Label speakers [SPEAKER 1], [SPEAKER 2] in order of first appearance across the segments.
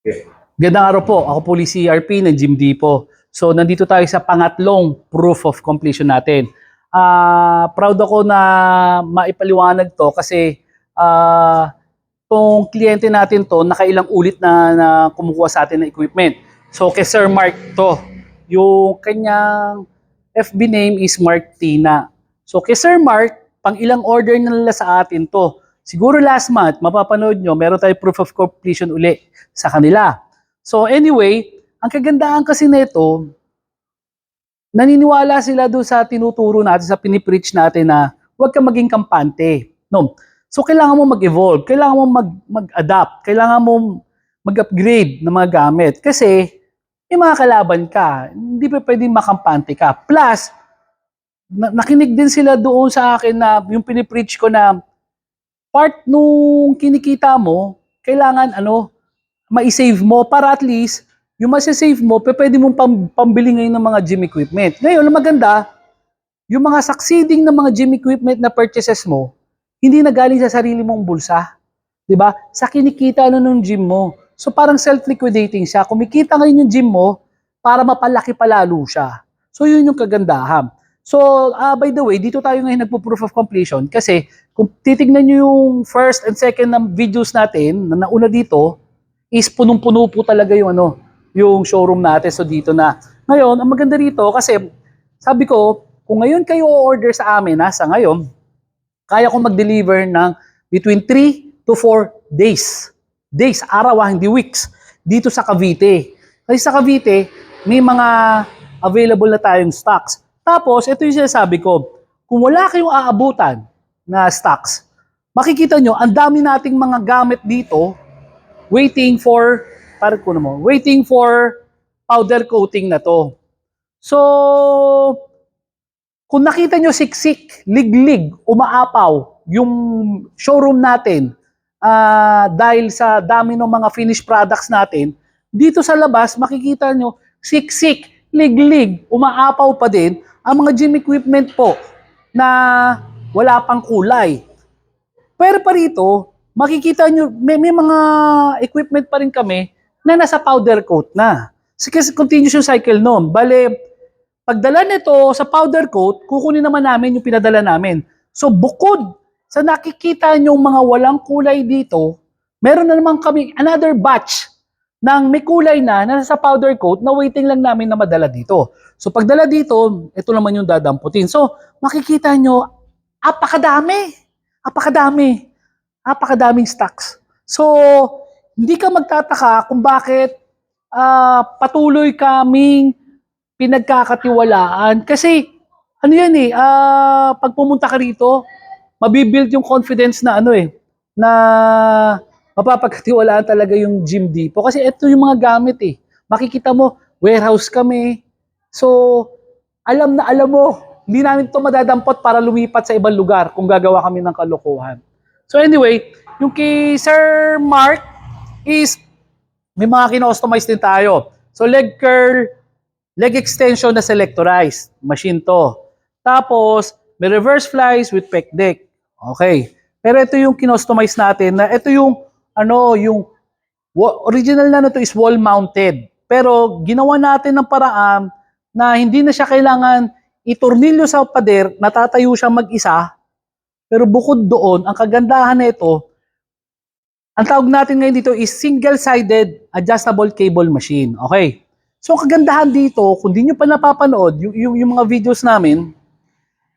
[SPEAKER 1] Okay.
[SPEAKER 2] Gandang araw po. Ako po si CRP ng Jim Dipo. So nandito tayo sa pangatlong proof of completion natin. Ah, proud ako na maipaliwanag to kasi ah tong kliyente natin to nakailang ulit na, na kumukuha sa atin ng equipment. So kay Sir Mark to. Yung kanyang FB name is Mark Tina. So kay Sir Mark, pang ilang order na nila sa atin to. Siguro last month, mapapanood nyo, meron tayo proof of completion uli sa kanila. So anyway, ang kagandahan kasi nito, naniniwala sila doon sa tinuturo natin, sa pinipreach natin na huwag ka maging kampante. No. So kailangan mo mag-evolve, kailangan mo mag, mag-adapt, kailangan mo mag-upgrade ng mga gamit. Kasi may mga kalaban ka, hindi pa pwedeng makampante ka. Plus, na- nakinig din sila doon sa akin na yung pinipreach ko na part nung kinikita mo, kailangan ano, ma-save mo para at least yung masasave mo, pwede mong pam, pambili ngayon ng mga gym equipment. Ngayon, ang maganda, yung mga succeeding na mga gym equipment na purchases mo, hindi na galing sa sarili mong bulsa. 'Di ba? Sa kinikita ano ng gym mo. So parang self-liquidating siya. Kumikita ngayon yung gym mo para mapalaki palalo siya. So yun yung kagandahan. So ah, by the way, dito tayo ngayon nagpo-proof of completion kasi kung titignan nyo yung first and second na videos natin na nauna dito, is punong-puno po talaga yung ano, yung showroom natin. So dito na. Ngayon, ang maganda rito kasi sabi ko, kung ngayon kayo order sa amin, nasa ngayon, kaya kong mag-deliver ng between 3 to 4 days. Days, araw, ah, hindi weeks. Dito sa Cavite. Kasi sa Cavite, may mga available na tayong stocks. Tapos, ito yung sinasabi ko, kung wala kayong aabutan na stocks, makikita nyo, ang dami nating mga gamit dito waiting for, parang ko mo, waiting for powder coating na to. So, kung nakita nyo siksik, liglig, umaapaw yung showroom natin ah, dahil sa dami ng mga finished products natin, dito sa labas makikita nyo siksik, liglig, umaapaw pa din ang mga gym equipment po na wala pang kulay. Pero pa rito, makikita nyo, may, may mga equipment pa rin kami na nasa powder coat na. Kasi continuous yung cycle noon. Bale, pagdala nito sa powder coat, kukunin naman namin yung pinadala namin. So bukod sa nakikita nyo mga walang kulay dito, meron na naman kami another batch ng may kulay na na nasa powder coat na waiting lang namin na madala dito. So pagdala dito, ito naman yung dadamputin. So makikita nyo, apakadami. Apakadami. Apakadaming stocks. So hindi ka magtataka kung bakit ah, patuloy kaming pinagkakatiwalaan kasi ano yan eh, ah, pag pumunta ka rito, mabibuild yung confidence na ano eh, na mapapagkatiwalaan talaga yung gym depot. Kasi ito yung mga gamit eh. Makikita mo, warehouse kami. So, alam na alam mo, hindi namin to madadampot para lumipat sa ibang lugar kung gagawa kami ng kalokohan. So anyway, yung kay Sir Mark is may mga kino-customize din tayo. So leg curl, leg extension na selectorized, machine to. Tapos, may reverse flies with pec deck. Okay. Pero ito yung kinostomize natin na ito yung ano, yung original na nito is wall mounted. Pero ginawa natin ng paraan na hindi na siya kailangan itornilyo sa pader, natatayo siya mag-isa. Pero bukod doon, ang kagandahan nito, ang tawag natin ngayon dito is single-sided adjustable cable machine. Okay. So kagandahan dito, kung di nyo pa napapanood yung, yung, yung mga videos namin,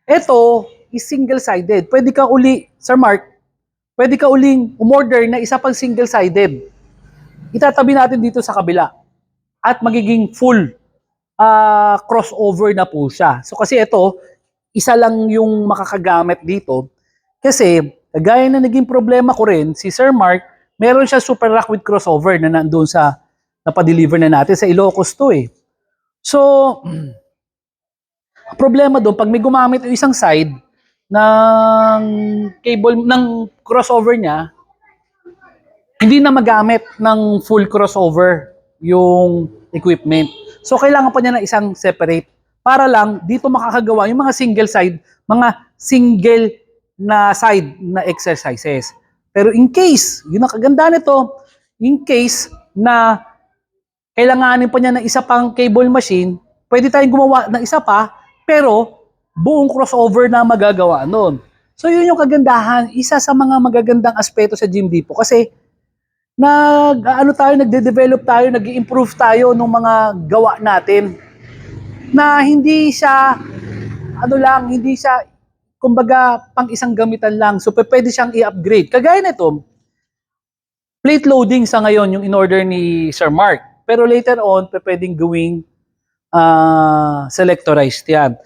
[SPEAKER 2] ito is single-sided. Pwede ka uli, Sir Mark, pwede ka uling umorder na isa pang single-sided. Itatabi natin dito sa kabila. At magiging full ah, crossover na po siya. So kasi ito, isa lang yung makakagamit dito. Kasi, kagaya na naging problema ko rin, si Sir Mark, meron siya super rack with crossover na nandun sa napadeliver na natin sa Ilocos to eh. So, problema doon, pag may gumamit yung isang side ng cable, ng crossover niya, hindi na magamit ng full crossover yung equipment. So, kailangan pa niya ng isang separate para lang dito makakagawa yung mga single side, mga single na side na exercises. Pero in case, yun ang kaganda nito, in case na kailanganin pa niya ng isa pang cable machine, pwede tayong gumawa ng isa pa, pero buong crossover na magagawa nun. So yun yung kagandahan, isa sa mga magagandang aspeto sa Gym Depot kasi nag ano tayo, nagde-develop tayo, nag-improve tayo ng mga gawa natin na hindi siya ano lang, hindi siya kumbaga pang isang gamitan lang. So pwede siyang i-upgrade. Kagaya nito, plate loading sa ngayon yung in-order ni Sir Mark. Pero later on, pwedeng gawing ah, selectorized yan.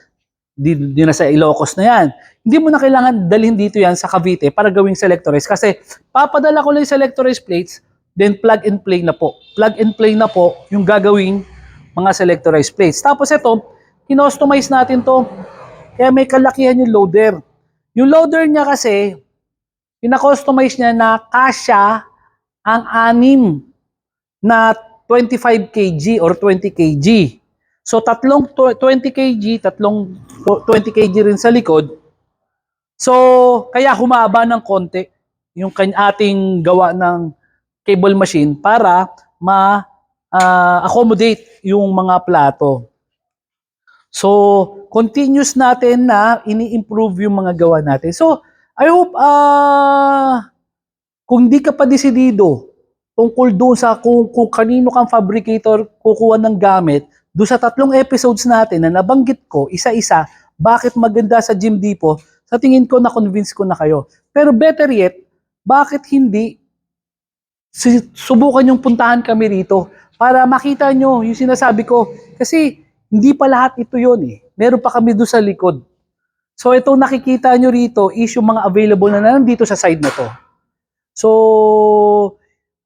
[SPEAKER 2] Di, di na sa Ilocos na yan. Hindi mo na kailangan dalhin dito yan sa Cavite para gawing selectorized. Kasi papadala ko lang yung selectorized plates, then plug and play na po. Plug and play na po yung gagawing mga selectorized plates. Tapos ito, kinostomize natin to. Kaya may kalakihan yung loader. Yung loader niya kasi, pinakustomize niya na kasya ang anim na 25 kg or 20 kg. So tatlong tw- 20 kg, tatlong tw- 20 kg rin sa likod. So kaya humaba ng konti yung ating gawa ng cable machine para ma ah, accommodate yung mga plato. So continuous natin na ini-improve yung mga gawa natin. So I hope ah kung di ka pa desidido tungkol doon sa kung, kung kanino kang fabricator kukuha ng gamit, doon sa tatlong episodes natin na nabanggit ko, isa-isa, bakit maganda sa Gym Depot, sa tingin ko na-convince ko na kayo. Pero better yet, bakit hindi subukan yung puntahan kami rito para makita nyo yung sinasabi ko. Kasi hindi pa lahat ito yon eh. Meron pa kami doon sa likod. So itong nakikita nyo rito is yung mga available na nandito sa side na to. So,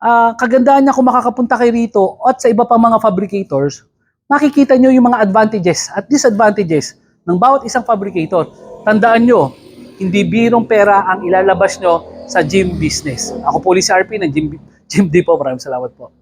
[SPEAKER 2] ah kagandahan niya kung makakapunta kayo rito at sa iba pang mga fabricators, makikita nyo yung mga advantages at disadvantages ng bawat isang fabricator. Tandaan nyo, hindi birong pera ang ilalabas nyo sa gym business. Ako po si RP ng Gym, Gym Depot. Maraming salamat po.